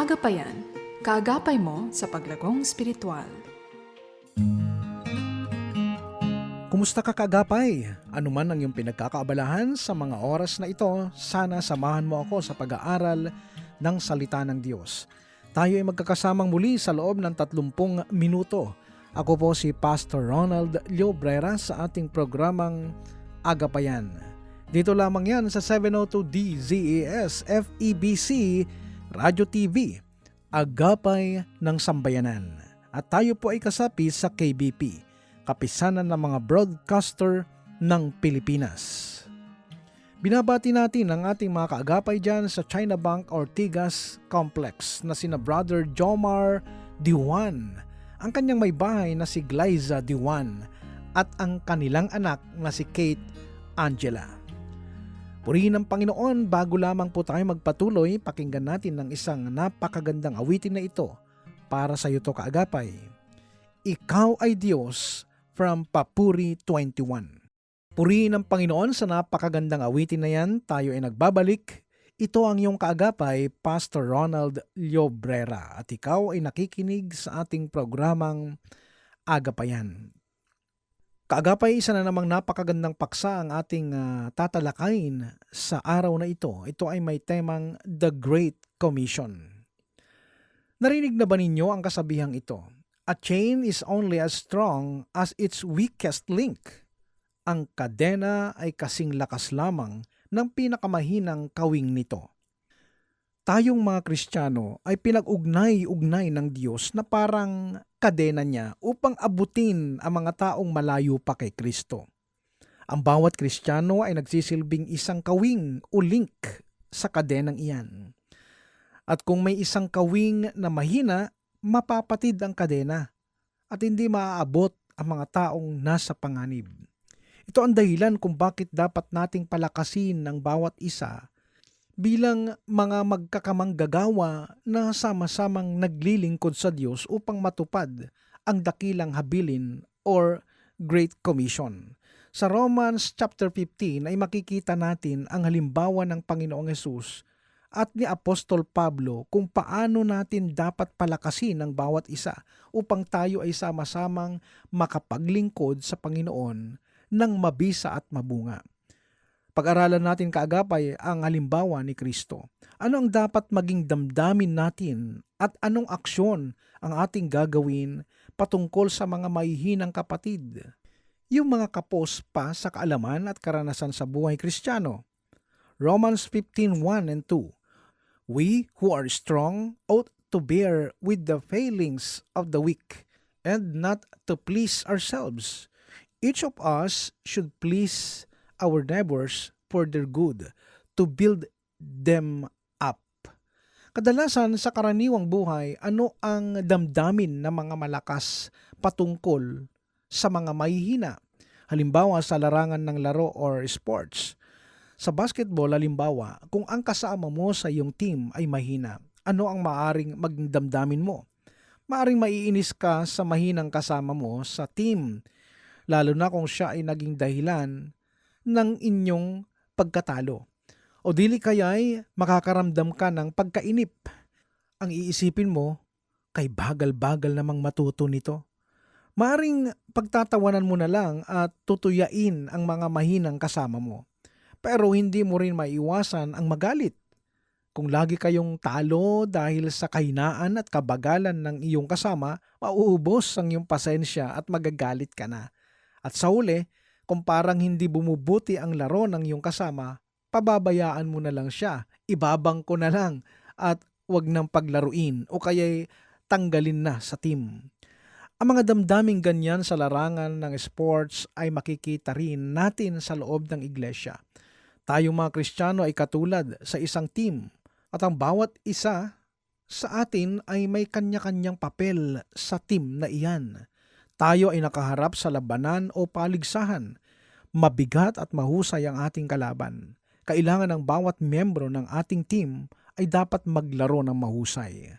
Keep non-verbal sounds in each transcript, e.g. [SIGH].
Agapayan, kaagapay mo sa paglagong spiritual. Kumusta ka kagapay? Ano man ang iyong pinagkakaabalahan sa mga oras na ito, sana samahan mo ako sa pag-aaral ng salita ng Diyos. Tayo ay magkakasamang muli sa loob ng 30 minuto. Ako po si Pastor Ronald Llobrera sa ating programang Agapayan. Dito lamang yan sa 702 DZAS FEBC Radio TV, Agapay ng Sambayanan. At tayo po ay kasapi sa KBP, Kapisanan ng mga Broadcaster ng Pilipinas. Binabati natin ang ating mga kaagapay dyan sa China Bank Ortigas Complex na sina Brother Jomar Diwan, ang kanyang may bahay na si Glyza Diwan at ang kanilang anak na si Kate Angela. Purihin ng Panginoon bago lamang po tayo magpatuloy, pakinggan natin ng isang napakagandang awitin na ito para sa iyo to kaagapay. Ikaw ay Diyos from Papuri 21. Purihin ng Panginoon sa napakagandang awitin na yan, tayo ay nagbabalik. Ito ang iyong kaagapay, Pastor Ronald Llobrera, at ikaw ay nakikinig sa ating programang Agapayan. Kaagapay isa na namang napakagandang paksa ang ating uh, tatalakayin sa araw na ito. Ito ay may temang The Great Commission. Narinig na ba ninyo ang kasabihang ito? A chain is only as strong as its weakest link. Ang kadena ay kasing lakas lamang ng pinakamahinang kawing nito. Tayong mga Kristiyano ay pinag-ugnay-ugnay ng Diyos na parang kadena niya upang abutin ang mga taong malayo pa kay Kristo. Ang bawat Kristiyano ay nagsisilbing isang kawing o link sa kadenang iyan. At kung may isang kawing na mahina, mapapatid ang kadena at hindi maaabot ang mga taong nasa panganib. Ito ang dahilan kung bakit dapat nating palakasin ng bawat isa bilang mga magkakamanggagawa na sama-samang naglilingkod sa Diyos upang matupad ang dakilang habilin or Great Commission. Sa Romans chapter 15 ay makikita natin ang halimbawa ng Panginoong Yesus at ni Apostol Pablo kung paano natin dapat palakasin ang bawat isa upang tayo ay sama-samang makapaglingkod sa Panginoon ng mabisa at mabunga. Pag-aralan natin kaagapay ang halimbawa ni Kristo. Ano ang dapat maging damdamin natin at anong aksyon ang ating gagawin patungkol sa mga mahihinang kapatid? Yung mga kapos pa sa kaalaman at karanasan sa buhay kristyano. Romans 15:1 and 2. We who are strong ought to bear with the failings of the weak and not to please ourselves. Each of us should please our neighbors for their good, to build them up. Kadalasan sa karaniwang buhay, ano ang damdamin ng mga malakas patungkol sa mga mahihina? Halimbawa sa larangan ng laro or sports. Sa basketball, halimbawa, kung ang kasama mo sa iyong team ay mahina, ano ang maaring maging damdamin mo? Maaring maiinis ka sa mahinang kasama mo sa team, lalo na kung siya ay naging dahilan ng inyong pagkatalo. O dili kaya'y makakaramdam ka ng pagkainip. Ang iisipin mo, kay bagal-bagal namang matuto nito. Maring pagtatawanan mo na lang at tutuyain ang mga mahinang kasama mo. Pero hindi mo rin maiwasan ang magalit. Kung lagi kayong talo dahil sa kahinaan at kabagalan ng iyong kasama, mauubos ang iyong pasensya at magagalit ka na. At sa uli, kung parang hindi bumubuti ang laro ng iyong kasama, pababayaan mo na lang siya, ibabang ko na lang at wag nang paglaruin o kaya'y tanggalin na sa team. Ang mga damdaming ganyan sa larangan ng sports ay makikita rin natin sa loob ng iglesia. Tayong mga Kristiyano ay katulad sa isang team at ang bawat isa sa atin ay may kanya-kanyang papel sa team na iyan. Tayo ay nakaharap sa labanan o paligsahan. Mabigat at mahusay ang ating kalaban. Kailangan ng bawat miyembro ng ating team ay dapat maglaro ng mahusay.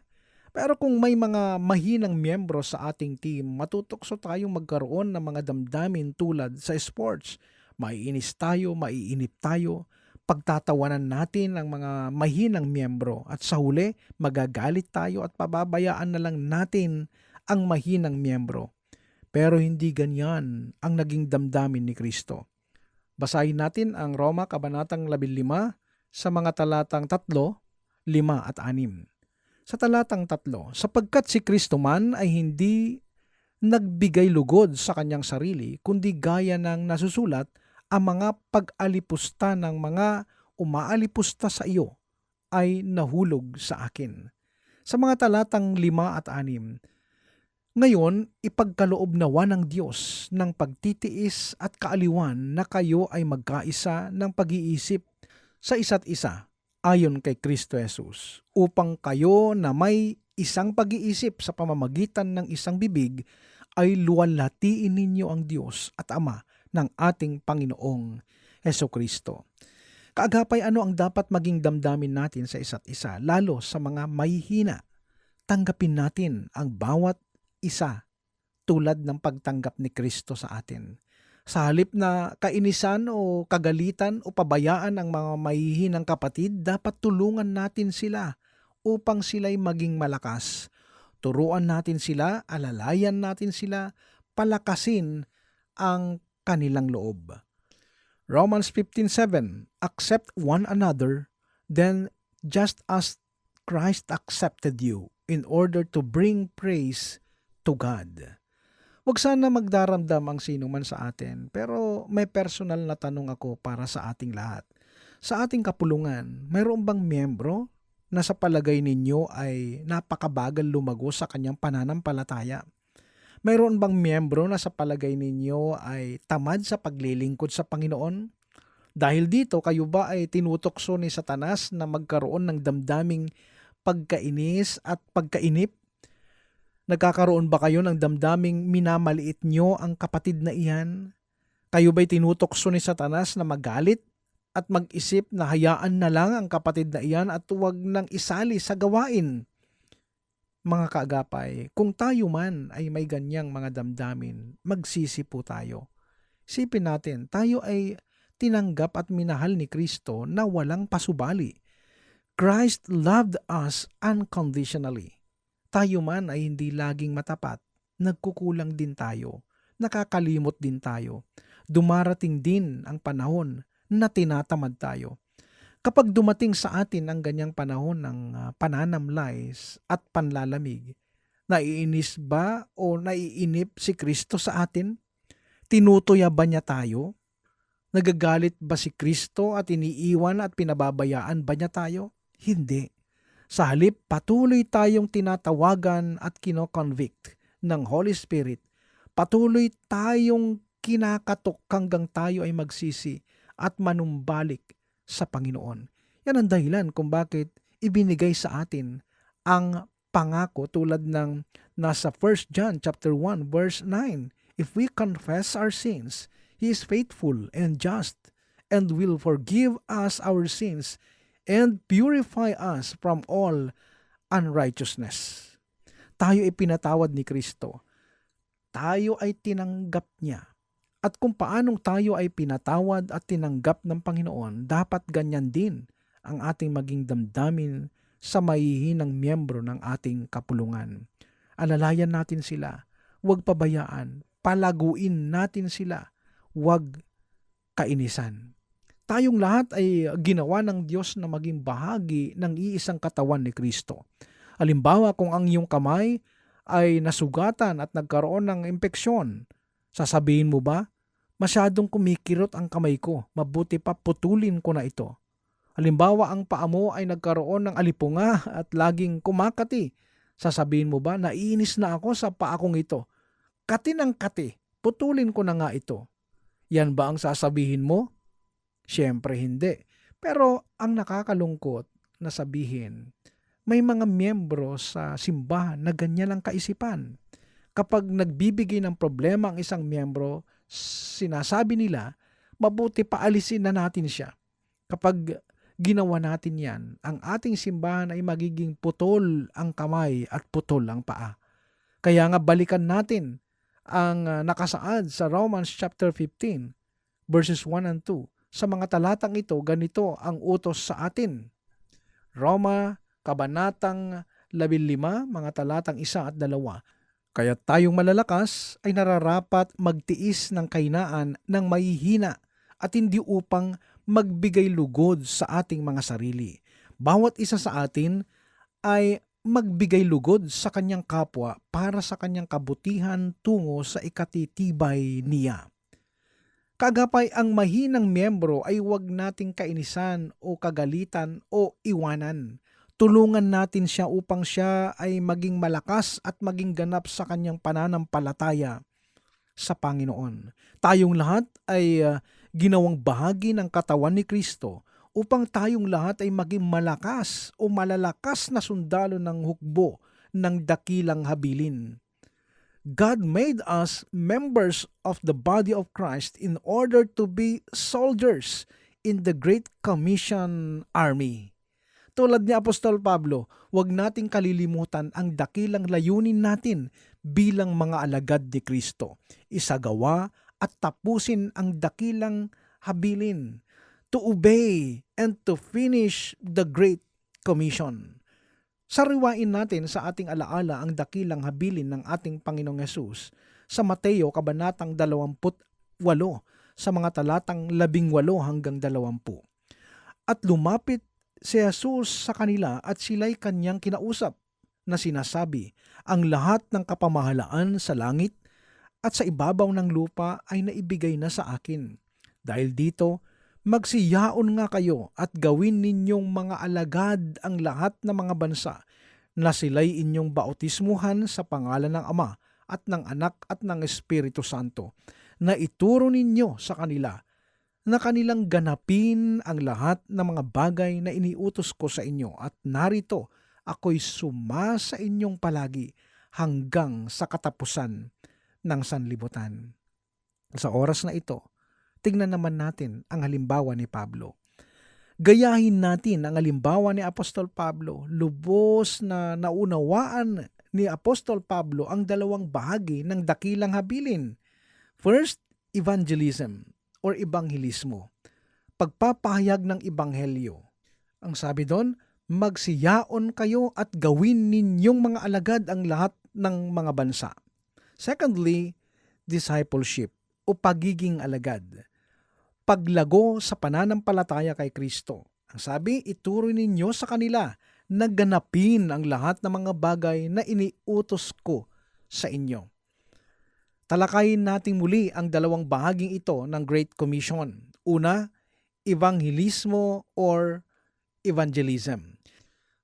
Pero kung may mga mahinang miyembro sa ating team, matutokso tayong magkaroon ng mga damdamin tulad sa sports. Maiinis tayo, maiinip tayo, pagtatawanan natin ang mga mahinang miyembro at sa huli magagalit tayo at pababayaan na lang natin ang mahinang miyembro. Pero hindi ganyan ang naging damdamin ni Kristo. Basahin natin ang Roma Kabanatang 15 sa mga talatang 3, 5 at 6. Sa talatang 3, sapagkat si Kristo man ay hindi nagbigay lugod sa kanyang sarili, kundi gaya ng nasusulat, ang mga pag-alipusta ng mga umaalipusta sa iyo ay nahulog sa akin. Sa mga talatang 5 at 6, ngayon, ipagkaloob nawa ng Diyos ng pagtitiis at kaaliwan na kayo ay magkaisa ng pag-iisip sa isa't isa ayon kay Kristo Jesus upang kayo na may isang pag-iisip sa pamamagitan ng isang bibig ay luwalhatiin ninyo ang Diyos at Ama ng ating Panginoong Heso Kristo. Kaagapay ano ang dapat maging damdamin natin sa isa't isa, lalo sa mga mahihina. Tanggapin natin ang bawat isa tulad ng pagtanggap ni Kristo sa atin. Sa halip na kainisan o kagalitan o pabayaan ang mga mahihinang kapatid, dapat tulungan natin sila upang sila'y maging malakas. Turuan natin sila, alalayan natin sila, palakasin ang kanilang loob. Romans 15:7 Accept one another then just as Christ accepted you in order to bring praise to God. Huwag sana magdaramdam ang sino man sa atin, pero may personal na tanong ako para sa ating lahat. Sa ating kapulungan, mayroon bang miyembro na sa palagay ninyo ay napakabagal lumago sa kanyang pananampalataya? Mayroon bang miyembro na sa palagay ninyo ay tamad sa paglilingkod sa Panginoon? Dahil dito, kayo ba ay tinutokso ni Satanas na magkaroon ng damdaming pagkainis at pagkainip Nagkakaroon ba kayo ng damdaming minamaliit nyo ang kapatid na iyan? Kayo ba'y tinutokso ni Satanas na magalit at mag-isip na hayaan na lang ang kapatid na iyan at huwag nang isali sa gawain? Mga kaagapay, kung tayo man ay may ganyang mga damdamin, magsisi po tayo. Sipin natin, tayo ay tinanggap at minahal ni Kristo na walang pasubali. Christ loved us unconditionally tayo man ay hindi laging matapat, nagkukulang din tayo, nakakalimot din tayo. Dumarating din ang panahon na tinatamad tayo. Kapag dumating sa atin ang ganyang panahon ng uh, pananamlays at panlalamig, naiinis ba o naiinip si Kristo sa atin? Tinutuya ba niya tayo? Nagagalit ba si Kristo at iniiwan at pinababayaan ba niya tayo? Hindi. Sa halip, patuloy tayong tinatawagan at kinoconvict ng Holy Spirit. Patuloy tayong kinakatok hanggang tayo ay magsisi at manumbalik sa Panginoon. Yan ang dahilan kung bakit ibinigay sa atin ang pangako tulad ng nasa 1 John chapter 1 verse 9. If we confess our sins, He is faithful and just and will forgive us our sins and purify us from all unrighteousness. Tayo ay pinatawad ni Kristo. Tayo ay tinanggap niya. At kung paanong tayo ay pinatawad at tinanggap ng Panginoon, dapat ganyan din ang ating maging damdamin sa mahihinang miyembro ng ating kapulungan. Alalayan natin sila, huwag pabayaan, palaguin natin sila, huwag kainisan. Tayong lahat ay ginawa ng Diyos na maging bahagi ng iisang katawan ni Kristo. Halimbawa kung ang iyong kamay ay nasugatan at nagkaroon ng impeksyon, sasabihin mo ba, masyadong kumikirot ang kamay ko, mabuti pa putulin ko na ito. Halimbawa ang paa mo ay nagkaroon ng alipunga at laging kumakati, sasabihin mo ba, naiinis na ako sa paa kong ito. Kati ng kati, putulin ko na nga ito. Yan ba ang sasabihin mo? Siyempre hindi. Pero ang nakakalungkot na sabihin, may mga miyembro sa simbahan na ganyan ang kaisipan. Kapag nagbibigay ng problema ang isang miyembro, sinasabi nila, mabuti paalisin na natin siya. Kapag ginawa natin yan, ang ating simbahan ay magiging putol ang kamay at putol ang paa. Kaya nga balikan natin ang uh, nakasaad sa Romans chapter 15 verses 1 and 2 sa mga talatang ito, ganito ang utos sa atin. Roma, Kabanatang 15, mga talatang 1 at 2. Kaya tayong malalakas ay nararapat magtiis ng kainaan ng mahihina at hindi upang magbigay lugod sa ating mga sarili. Bawat isa sa atin ay magbigay lugod sa kanyang kapwa para sa kanyang kabutihan tungo sa ikatitibay niya. Kagapay ang mahinang miyembro ay huwag nating kainisan o kagalitan o iwanan. Tulungan natin siya upang siya ay maging malakas at maging ganap sa kanyang pananampalataya sa Panginoon. Tayong lahat ay uh, ginawang bahagi ng katawan ni Kristo upang tayong lahat ay maging malakas o malalakas na sundalo ng hukbo ng dakilang habilin. God made us members of the body of Christ in order to be soldiers in the Great Commission Army. Tulad ni Apostol Pablo, huwag nating kalilimutan ang dakilang layunin natin bilang mga alagad ni Kristo. Isagawa at tapusin ang dakilang habilin to obey and to finish the Great Commission. Sariwain natin sa ating alaala ang dakilang habilin ng ating Panginoong Yesus sa Mateo Kabanatang 28 sa mga talatang 18 hanggang 20. At lumapit si Jesus sa kanila at sila'y kanyang kinausap na sinasabi, ang lahat ng kapamahalaan sa langit at sa ibabaw ng lupa ay naibigay na sa akin. Dahil dito, magsiyaon nga kayo at gawin ninyong mga alagad ang lahat ng mga bansa na sila'y inyong bautismuhan sa pangalan ng Ama at ng Anak at ng Espiritu Santo na ituro ninyo sa kanila na kanilang ganapin ang lahat ng mga bagay na iniutos ko sa inyo at narito ako'y suma sa inyong palagi hanggang sa katapusan ng sanlibutan. Sa oras na ito, tingnan naman natin ang halimbawa ni Pablo. Gayahin natin ang halimbawa ni Apostol Pablo. Lubos na naunawaan ni Apostol Pablo ang dalawang bahagi ng dakilang habilin. First, evangelism or ebanghelismo. Pagpapahayag ng ebanghelyo. Ang sabi doon, magsiyaon kayo at gawin ninyong mga alagad ang lahat ng mga bansa. Secondly, discipleship o pagiging alagad. Paglago sa pananampalataya kay Kristo. Ang sabi, ituro ninyo sa kanila na ganapin ang lahat ng mga bagay na iniutos ko sa inyo. Talakayin natin muli ang dalawang bahaging ito ng Great Commission. Una, evangelismo or evangelism.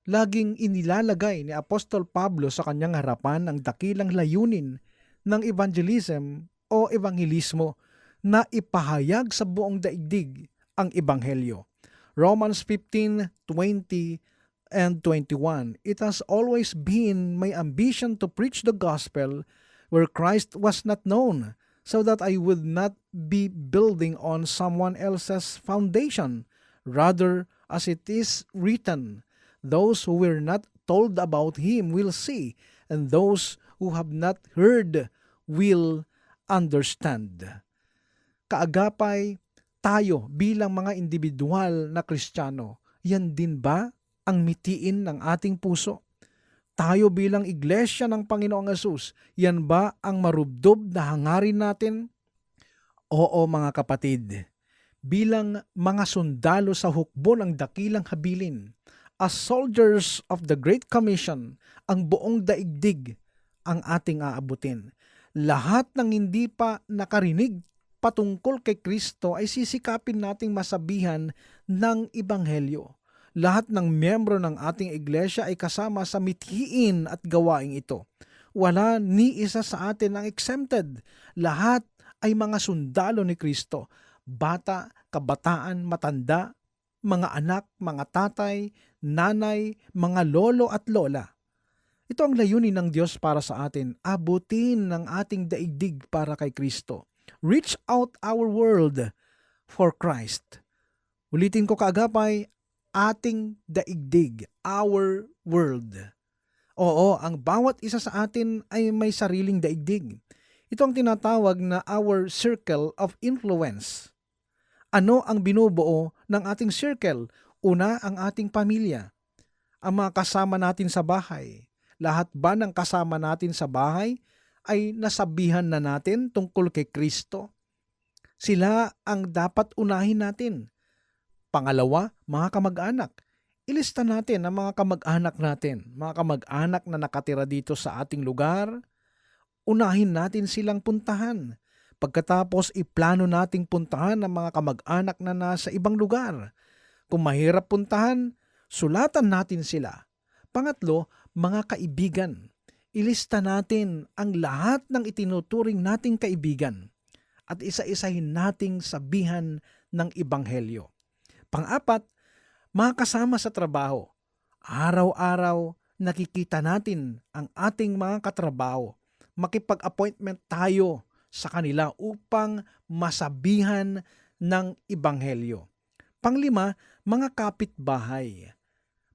Laging inilalagay ni Apostol Pablo sa kanyang harapan ang dakilang layunin ng evangelism o evangelismo na ipahayag sa buong daigdig ang ebanghelyo. Romans 15:20 and 21. It has always been my ambition to preach the gospel where Christ was not known, so that I would not be building on someone else's foundation. Rather, as it is written, those who were not told about him will see, and those who have not heard will understand. Kaagapay, tayo bilang mga individual na Kristiyano, yan din ba ang mitiin ng ating puso? Tayo bilang iglesia ng Panginoong Yesus, yan ba ang marubdob na hangarin natin? Oo mga kapatid, bilang mga sundalo sa hukbo ng dakilang habilin, as soldiers of the Great Commission, ang buong daigdig ang ating aabutin. Lahat ng hindi pa nakarinig patungkol kay Kristo ay sisikapin nating masabihan ng Ibanghelyo lahat ng miyembro ng ating iglesia ay kasama sa mithiin at gawaing ito. Wala ni isa sa atin ang exempted. Lahat ay mga sundalo ni Kristo. Bata, kabataan, matanda, mga anak, mga tatay, nanay, mga lolo at lola. Ito ang layunin ng Diyos para sa atin. Abutin ng ating daigdig para kay Kristo. Reach out our world for Christ. Ulitin ko kaagapay, ating daigdig, our world. Oo, ang bawat isa sa atin ay may sariling daigdig. Ito ang tinatawag na our circle of influence. Ano ang binubuo ng ating circle? Una, ang ating pamilya. Ang mga kasama natin sa bahay. Lahat ba ng kasama natin sa bahay ay nasabihan na natin tungkol kay Kristo? Sila ang dapat unahin natin. Pangalawa, mga kamag-anak. Ilista natin ang mga kamag-anak natin, mga kamag-anak na nakatira dito sa ating lugar. Unahin natin silang puntahan. Pagkatapos, iplano nating puntahan ang mga kamag-anak na nasa ibang lugar. Kung mahirap puntahan, sulatan natin sila. Pangatlo, mga kaibigan. Ilista natin ang lahat ng itinuturing nating kaibigan at isa-isahin nating sabihan ng Ibanghelyo. Pang-apat, mga kasama sa trabaho. Araw-araw, nakikita natin ang ating mga katrabaho. Makipag-appointment tayo sa kanila upang masabihan ng Ibanghelyo. Panglima, mga kapitbahay.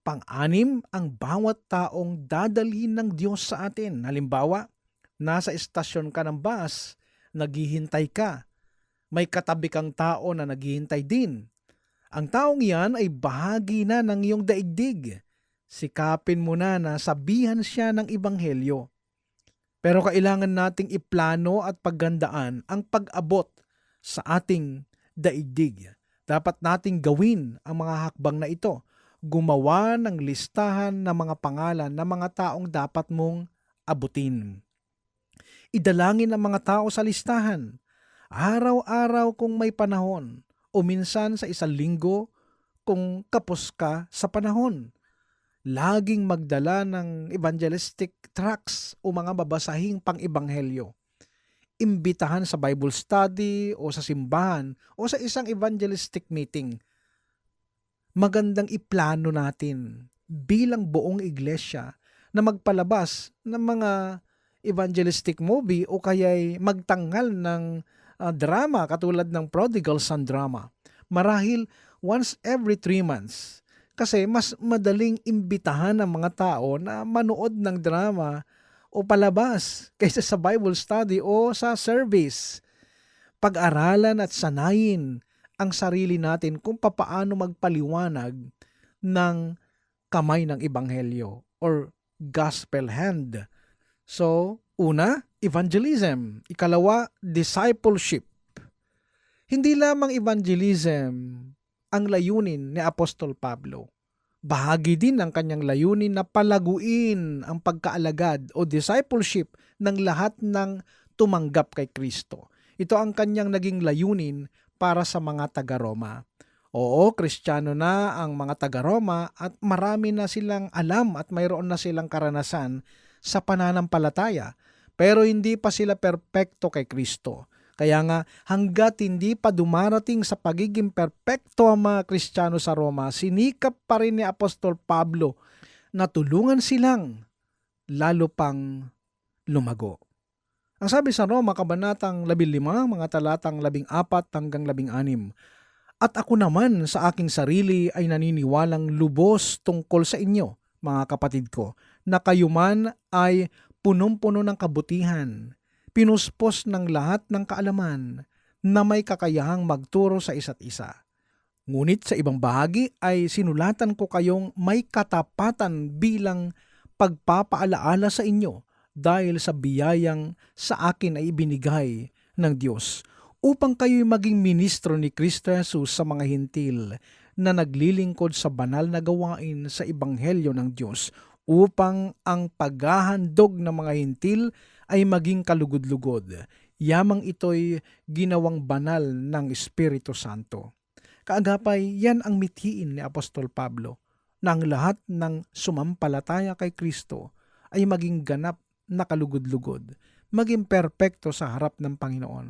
Pang-anim, ang bawat taong dadalhin ng Diyos sa atin. Halimbawa, nasa estasyon ka ng bus, naghihintay ka. May katabi kang tao na naghihintay din. Ang taong yan ay bahagi na ng iyong daigdig. Sikapin mo na na sabihan siya ng Ibanghelyo. Pero kailangan nating iplano at paggandaan ang pag-abot sa ating daigdig. Dapat nating gawin ang mga hakbang na ito. Gumawa ng listahan ng mga pangalan ng mga taong dapat mong abutin. Idalangin ang mga tao sa listahan. Araw-araw kung may panahon o minsan sa isang linggo kung kapos ka sa panahon laging magdala ng evangelistic tracts o mga babasahing pang-ibanghelyo. Imbitahan sa Bible study o sa simbahan o sa isang evangelistic meeting. Magandang iplano natin bilang buong iglesia na magpalabas ng mga evangelistic movie o kaya'y magtanggal ng uh, drama katulad ng Prodigal Son drama. Marahil once every three months kasi mas madaling imbitahan ng mga tao na manood ng drama o palabas [LAUGHS] kaysa sa Bible study o sa service. Pag-aralan at sanayin ang sarili natin kung papaano magpaliwanag ng kamay ng ebanghelyo or gospel hand. So, una, evangelism. Ikalawa, discipleship. Hindi lamang evangelism ang layunin ni Apostol Pablo. Bahagi din ng kanyang layunin na palaguin ang pagkaalagad o discipleship ng lahat ng tumanggap kay Kristo. Ito ang kanyang naging layunin para sa mga taga-Roma. Oo, kristyano na ang mga taga-Roma at marami na silang alam at mayroon na silang karanasan sa pananampalataya, pero hindi pa sila perpekto kay Kristo. Kaya nga, hanggat hindi pa dumarating sa pagiging perpekto ang mga Kristiyano sa Roma, sinikap pa rin ni Apostol Pablo na tulungan silang lalo pang lumago. Ang sabi sa Roma, Kabanatang 15, mga talatang 14 hanggang 16, At ako naman sa aking sarili ay naniniwalang lubos tungkol sa inyo, mga kapatid ko, na kayo man ay punong-puno ng kabutihan, pinuspos ng lahat ng kaalaman na may kakayahang magturo sa isa't isa. Ngunit sa ibang bahagi ay sinulatan ko kayong may katapatan bilang pagpapaalaala sa inyo dahil sa biyayang sa akin ay ibinigay ng Diyos upang kayo'y maging ministro ni Kristo Jesus sa mga hintil na naglilingkod sa banal na gawain sa Ebanghelyo ng Diyos upang ang paghahandog ng mga hintil ay maging kalugod-lugod. Yamang ito'y ginawang banal ng Espiritu Santo. Kaagapay, yan ang mithiin ni Apostol Pablo na ang lahat ng sumampalataya kay Kristo ay maging ganap na kalugod-lugod, maging perpekto sa harap ng Panginoon.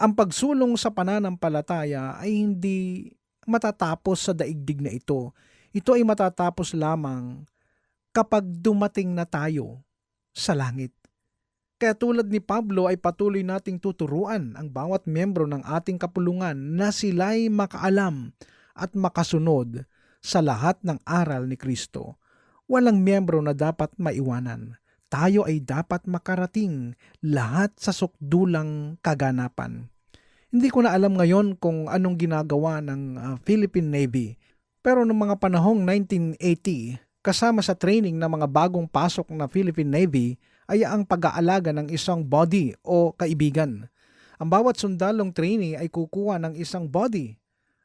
Ang pagsulong sa pananampalataya ay hindi matatapos sa daigdig na ito. Ito ay matatapos lamang kapag dumating na tayo sa langit. Kaya tulad ni Pablo ay patuloy nating tuturuan ang bawat membro ng ating kapulungan na sila'y makaalam at makasunod sa lahat ng aral ni Kristo. Walang membro na dapat maiwanan. Tayo ay dapat makarating lahat sa sukdulang kaganapan. Hindi ko na alam ngayon kung anong ginagawa ng ah, Philippine Navy. Pero noong mga panahong 1980, kasama sa training ng mga bagong pasok na Philippine Navy ay ang pag-aalaga ng isang body o kaibigan. Ang bawat sundalong trainee ay kukuha ng isang body.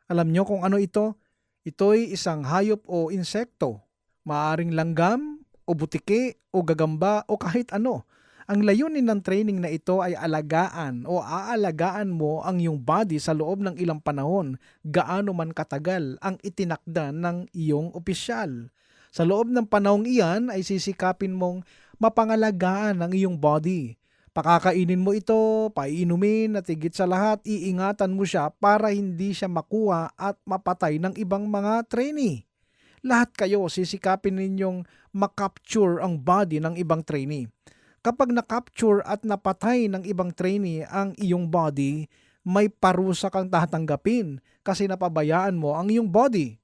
Alam nyo kung ano ito? Ito'y isang hayop o insekto. Maaring langgam o butike o gagamba o kahit ano. Ang layunin ng training na ito ay alagaan o aalagaan mo ang iyong body sa loob ng ilang panahon, gaano man katagal ang itinakda ng iyong opisyal. Sa loob ng panahong iyan ay sisikapin mong mapangalagaan ang iyong body. Pakakainin mo ito, paiinumin at higit sa lahat, iingatan mo siya para hindi siya makuha at mapatay ng ibang mga trainee. Lahat kayo sisikapin ninyong makapture ang body ng ibang trainee. Kapag na-capture at napatay ng ibang trainee ang iyong body, may parusa kang tatanggapin kasi napabayaan mo ang iyong body.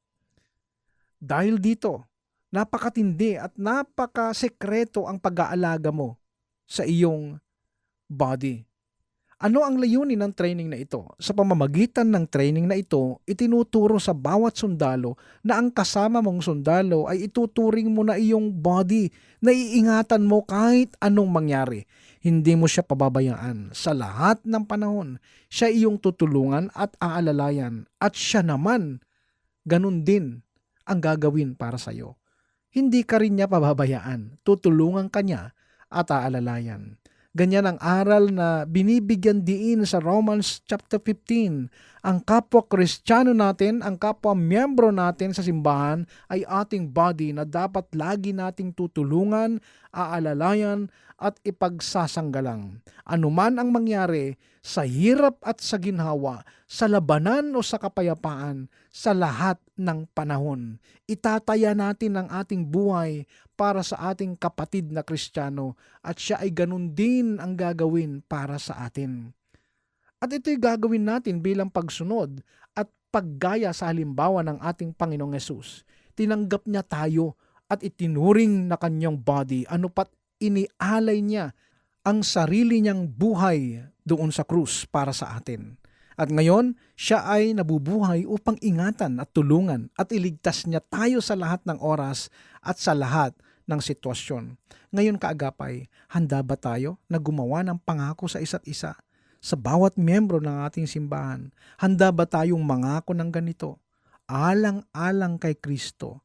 Dahil dito, napakatindi at napakasekreto ang pag-aalaga mo sa iyong body. Ano ang layunin ng training na ito? Sa pamamagitan ng training na ito, itinuturo sa bawat sundalo na ang kasama mong sundalo ay ituturing mo na iyong body na iingatan mo kahit anong mangyari. Hindi mo siya pababayaan. Sa lahat ng panahon, siya iyong tutulungan at aalalayan. At siya naman, ganun din ang gagawin para sa iyo. Hindi ka rin niya pababayaan. Tutulungan ka niya at aalalayan. Ganyan ang aral na binibigyan diin sa Romans chapter 15. Ang kapwa Kristiyano natin, ang kapwa miyembro natin sa simbahan ay ating body na dapat lagi nating tutulungan, aalalayan at ipagsasanggalang. Anuman ang mangyari sa hirap at sa ginhawa, sa labanan o sa kapayapaan, sa lahat ng panahon. Itataya natin ang ating buhay para sa ating kapatid na Kristiyano at siya ay ganun din ang gagawin para sa atin. At ito'y gagawin natin bilang pagsunod at paggaya sa halimbawa ng ating Panginoong Yesus. Tinanggap niya tayo at itinuring na kanyang body, ano pat inialay niya ang sarili niyang buhay doon sa krus para sa atin. At ngayon, siya ay nabubuhay upang ingatan at tulungan at iligtas niya tayo sa lahat ng oras at sa lahat ng sitwasyon. Ngayon kaagapay, handa ba tayo na gumawa ng pangako sa isa't isa? Sa bawat miyembro ng ating simbahan, handa ba tayong mangako ng ganito? Alang-alang kay Kristo.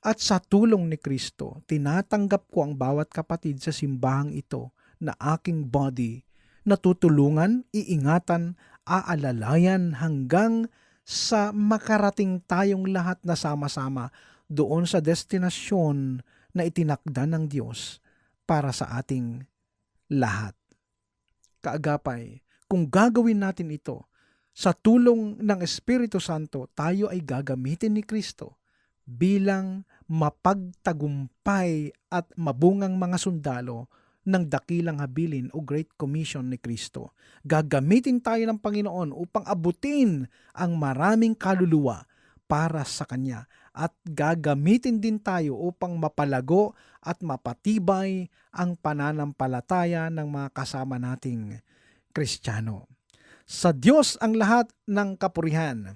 At sa tulong ni Kristo, tinatanggap ko ang bawat kapatid sa simbahang ito na aking body na tutulungan, iingatan, aalalayan hanggang sa makarating tayong lahat na sama-sama doon sa destinasyon na itinakda ng Diyos para sa ating lahat. Kaagapay, kung gagawin natin ito, sa tulong ng Espiritu Santo, tayo ay gagamitin ni Kristo bilang mapagtagumpay at mabungang mga sundalo ng dakilang habilin o Great Commission ni Kristo. Gagamitin tayo ng Panginoon upang abutin ang maraming kaluluwa para sa Kanya at gagamitin din tayo upang mapalago at mapatibay ang pananampalataya ng mga kasama nating Kristiyano. Sa Diyos ang lahat ng kapurihan.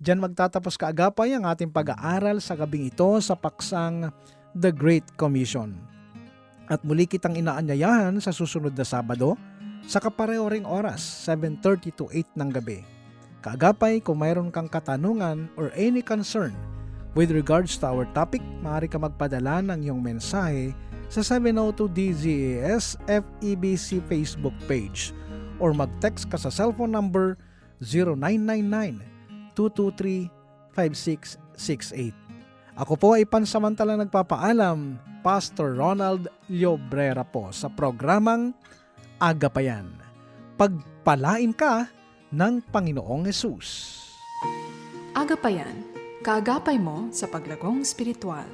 Diyan magtatapos kaagapay ang ating pag-aaral sa gabing ito sa paksang The Great Commission. At muli kitang inaanyayahan sa susunod na Sabado sa kapareho ring oras, 7.30 to 8 ng gabi. Kaagapay, kung mayroon kang katanungan or any concern with regards to our topic, maaari ka magpadala ng iyong mensahe sa 702 DZAS FEBC Facebook page or mag-text ka sa cellphone number 0999-223-5668. Ako po ay pansamantalang nagpapaalam, Pastor Ronald Llobrera po sa programang Agapayan. Pagpalain ka ng Panginoong Yesus. Agapayan, kaagapay mo sa paglagong spiritual.